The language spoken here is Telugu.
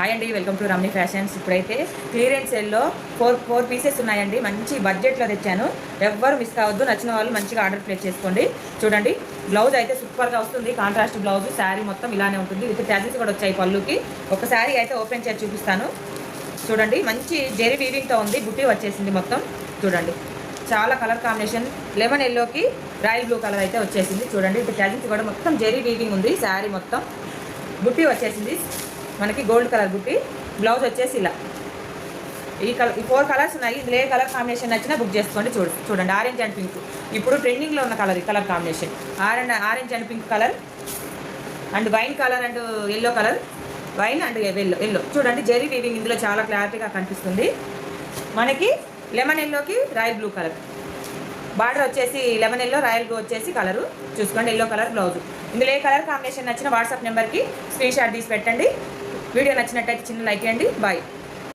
హాయ్ అండి వెల్కమ్ టు రమ్ని ఫ్యాషన్స్. ఇప్పుడైతే క్లియరెన్స్ సేల్లో ఫోర్ ఫోర్ పీసెస్ ఉన్నాయండి. మంచి బడ్జెట్లో తెచ్చాను. ఎవ్వరు మిస్ కావద్దు. నచ్చిన వాళ్ళు మంచిగా ఆర్డర్ ప్లేస్ చేసుకోండి. చూడండి బ్లౌజ్ అయితే సూపర్గా వస్తుంది. కాంట్రాస్ట్ బ్లౌజ్ శారీ మొత్తం ఇలానే ఉంటుంది. విత్ ట్యాజిల్స్ కూడా వచ్చాయి పళ్ళుకి. ఒక శారీ అయితే ఓపెన్ చేసి చూపిస్తాను. చూడండి మంచి జెరీ వీవింగ్తో ఉంది. బుట్టి వచ్చేసింది మొత్తం. చూడండి చాలా కలర్ కాంబినేషన్. లెమన్ ఎల్లోకి రాయల్ బ్లూ కలర్ అయితే వచ్చేసింది. చూడండి ఇప్పుడు ట్యాజిల్స్ కూడా మొత్తం జెరీ వీవింగ్ ఉంది. శారీ మొత్తం. బుట్టి వచ్చేసింది. మనకి గోల్డ్ కలర్ బుట్టి బ్లౌజ్ వచ్చేసి ఇలా. ఈ కలర్ ఈ ఫోర్ కలర్స్ ఉన్నాయి. ఇందులో ఏ కలర్ కాంబినేషన్ నచ్చినా బుక్ చేసుకోండి. చూడు చూడండి. Orange and pink. ఇప్పుడు ట్రెండింగ్లో ఉన్న కలర్ ఈ colour combination. Orange orange and pink colour. And wine colour and yellow colour. Wine and yellow yellow. చూడండి. జెరీ వీవింగ్ ఇందులో చాలా క్లారిటీగా కనిపిస్తుంది. మనకి లెమన్ ఎల్లోకి రాయల్ బ్లూ కలర్. బార్డర్ వచ్చేసి లెమన్ ఎల్లో రాయల్ బ్లూ వచ్చేసి కలరు. చూసుకోండి. Yellow colour blouse. ఇందులో ఏ కలర్ కాంబినేషన్ నచ్చిన వాట్సాప్ నెంబర్కి స్క్రీన్ షాట్ తీసి పెట్టండి. వీడియో నచ్చినట్టయితే చిన్న లైక్ చేయండి. బాయ్